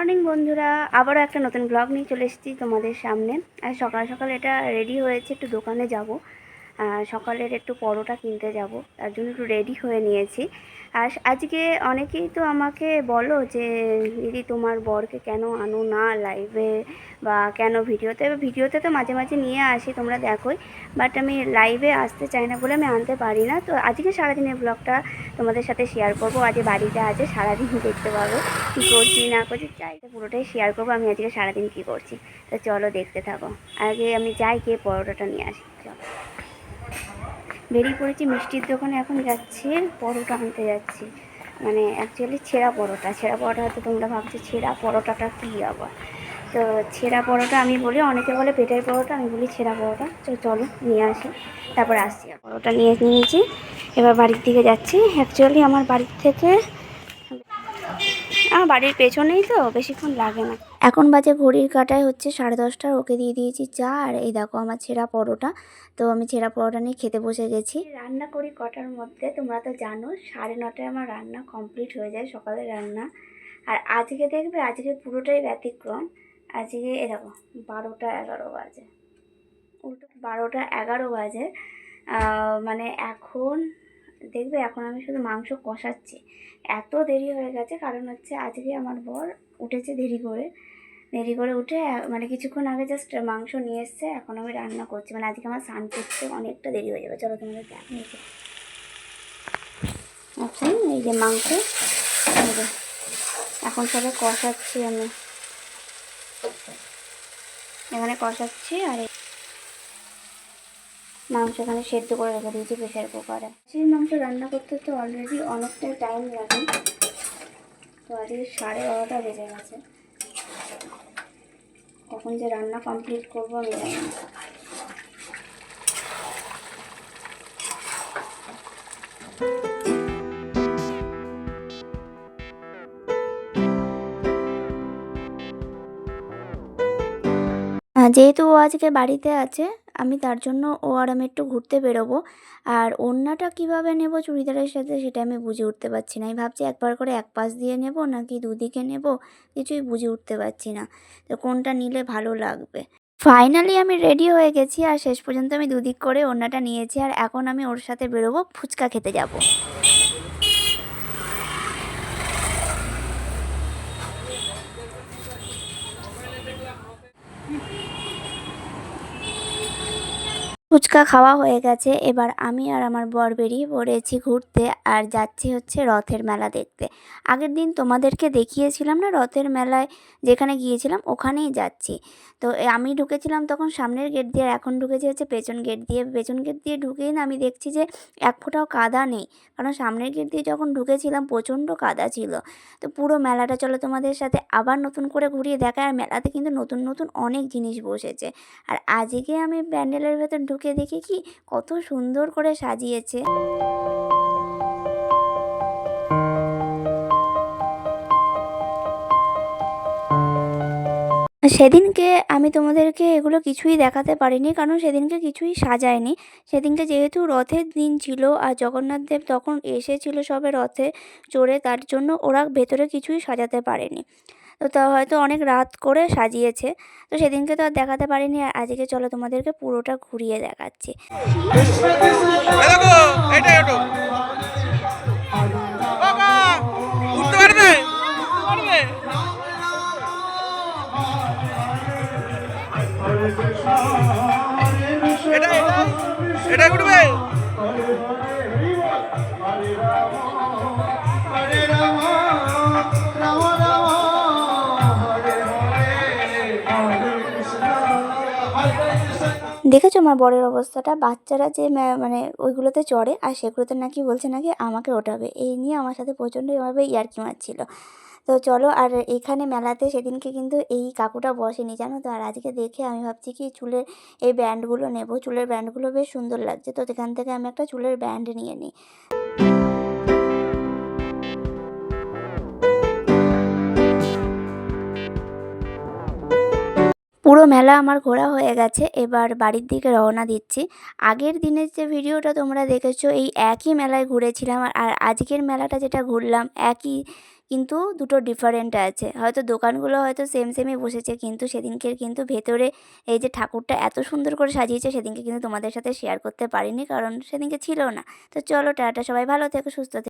Morning, বন্ধুরা। আবারও একটা নতুন ব্লগ নিয়ে চলে এসেছি তোমাদের সামনে। আর সকাল সকাল এটা রেডি হয়েছে, একটু দোকানে যাব। সকালের একটু পরোটা কিনতে যাব। তার জন্য একটু রেডি হয়ে নিয়েছি। আর আজকে অনেকেই তো আমাকে বলো যে, দিদি, তোমার বরকে কেন আনো না লাইভে বা কেন ভিডিওতে? ভিডিওতে তো মাঝে মাঝে নিয়ে আসি, তোমরা দেখোই। বাট আমি লাইভে আসতে চাই না বলে আমি আনতে পারি না। তো আজকে সারাদিনের ব্লগটা তোমাদের সাথে শেয়ার করব। আজ বাড়িতে আছে, সারাদিন দেখতে পাবো কী করছি, না করছি চাই পুরোটাই শেয়ার করব। আমি আজকে সারাদিন কী করছি? তো চলো দেখতে থাকো। আগে আমি যাই গিয়ে পরোটাটা নিয়ে আসি। চলো। বেরিয়ে পড়েছি, মিষ্টির দোকানে এখন যাচ্ছি, পরোটা আনতে যাচ্ছি। মানে অ্যাকচুয়ালি ছেঁড়া পরোটা ছেঁড়া পরোটা হয়তো তোমরা ভাবছ, ছেঁড়া পরোটাটা কী আবার? তো ছেঁড়া পরোটা আমি বলি, অনেকে বলে পেটের পরোটা, আমি বলি ছেঁড়া পরোটা। তো চলো নিয়ে আসি, তারপরে আসছি। পরোটা নিয়ে নিয়েছি, এবার বাড়ির দিকে যাচ্ছি। অ্যাকচুয়ালি আমার বাড়ির থেকে আমার বাড়ির পেছনেই তো বেশিক্ষণ লাগে না। এখন বাজে ঘড়ির কাটায় হচ্ছে সাড়ে দশটার ওকে দিয়ে দিয়েছি চা আর এই দেখো আমার ছেঁড়া পরোটা। তো আমি ছেঁড়া পরোটা নিয়ে খেতে বসে গেছি। রান্না করি কটার মধ্যে তোমরা তো জানো সাড়ে নটায় আমার রান্না কমপ্লিট হয়ে যায় সকালে রান্না। আর আজকে দেখবে আজকে পুরোটাই ব্যতিক্রম। আজকে এ দেখো বারোটা এগারো বাজে। উল্টো বারোটা এগারো বাজে। মানে এখন দেখবে এখন আমি শুধু মাংস কষাচ্ছি। এত দেরি হয়ে গেছে, কারণ হচ্ছে আজকে আমার বর উঠেছে দেরি করে। দেরি করে উঠে মানে কিছুক্ষণ আগে জাস্ট মাংস নিয়ে এসছে, এখন আমি রান্না করছি। মানে আজকে আমার স্নান করতে অনেকটা দেরি হয়ে যাবে। চলো তোমাদের দেখাচ্ছি আচ্ছা এই যে মাংস। এখন সবে কষাচ্ছি আমি। এখানে কষাচ্ছি আর এই মাংস এখানে সেদ্ধ করে রেখে দিয়েছি প্রেশার কুকারে। সেই মাংস রান্না করতে তো অলরেডি অনেকটাই টাইম লাগে। তো আজকে সাড়ে বারোটা বেজে গেছে। কখন যে রান্না কমপ্লিট করব আমি যেহেতু ও আজকে বাড়িতে আছে আমি তার জন্য ও আর আমি একটু ঘুরতে বেরোবো। আর ওড়নাটা কীভাবে নেব চুড়িদারের সাথে সেটা আমি বুঝে উঠতে পারছি না। আমি ভাবছি একবার করে এক পাশ দিয়ে নেব নাকি দুদিকে নেব? কিছুই বুঝে উঠতে পারছি না। তো কোনটা নিলে ভালো লাগবে? ফাইনালি আমি রেডি হয়ে গেছি আর শেষ পর্যন্ত আমি দুদিক করে ওড়নাটা নিয়েছি। আর এখন আমি ওর সাথে বেরোবো, ফুচকা খেতে যাব। ফুচকা খাওয়া হয়ে গেছে। এবার আমি আর আমার বর বেরিয়ে পড়েছি ঘুরতে আর যাচ্ছি হচ্ছে রথের মেলা দেখতে। আগের দিন তোমাদেরকে দেখিয়েছিলাম না রথের মেলায়? যেখানে গিয়েছিলাম ওখানেই যাচ্ছি। তো আমি ঢুকেছিলাম তখন সামনের গেট দিয়ে আর এখন ঢুকেছি হচ্ছে পেছন গেট দিয়ে। পেছন গেট দিয়ে ঢুকেই না আমি দেখছি যে এক ফোঁটাও কাদা নেই। কারণ সামনের গেট দিয়ে যখন ঢুকেছিলাম প্রচণ্ড কাদা ছিল। তো পুরো মেলাটা, চলো তোমাদের সাথে আবার নতুন করে ঘুরিয়ে দেখায় আর মেলাতে কিন্তু নতুন নতুন অনেক জিনিস বসেছে। আর আজকে আমি প্যান্ডেলের ভেতর ঢুকে দেখি কি কত সুন্দর করে সাজিয়েছে। সেদিনকে আমি তোমাদেরকে এগুলো কিছুই দেখাতে পারিনি, কারণ সেদিনকে কিছুই সাজায়নি। সেদিনকে যেহেতু রথের দিন ছিল আর জগন্নাথ দেব তখন এসেছিল সবে রথে চড়ে, তার জন্য ওরা ভেতরে কিছুই সাজাতে পারেনি। তো তা হয়তো অনেক রাত করে সাজিয়েছে। তো সেদিনকে তো আর দেখাতে পারিনি। আর আজকে চলো তোমাদেরকে পুরোটা ঘুরিয়ে দেখাচ্ছি। এটা এটা এটা উঠবে? দেখেছ আমার বরের অবস্থাটা? বাচ্চারা যে মানে ওইগুলোতে চড়ে আর সেগুলোতে নাকি বলছে নাকি আমাকে ওঠাবে। এই নিয়ে আমার সাথে প্রচণ্ড এভাবে ইয়ার্কি মারছিল। তো চলো আর এখানে মেলাতে সেদিনকে কিন্তু এই কাকুটা বসেনি, জানো তো? আর আজকে দেখে আমি ভাবছি কি চুলের এই ব্যান্ডগুলো নেব। চুলের ব্যান্ডগুলো বেশ সুন্দর লাগছে। তো সেখান থেকে আমি একটা চুলের ব্যান্ড নিয়ে নিই। পুরো মেলা আমার ঘোরা হয়ে গেছে, এবার বাড়ির দিকে রওনা দিচ্ছি। আগের দিনের যে ভিডিওটা তোমরা দেখেছ, এই একই মেলায় ঘুরেছিলাম আর- আর আজকের মেলাটা যেটা ঘুরলাম, একই কিন্তু দুটো ডিফারেন্ট আছে। হয়তো দোকানগুলো হয়তো সেম সেমই বসেছে, কিন্তু সেদিনকে কিন্তু ভেতরে এই যে ঠাকুরটা এত সুন্দর করে সাজিয়েছে, সেদিনকে কিন্তু তোমাদের সাথে শেয়ার করতে পারিনি, কারণ সেদিনকে ছিল না। তো চলো টাটা, সবাই ভালো থেকো, সুস্থ থেকো।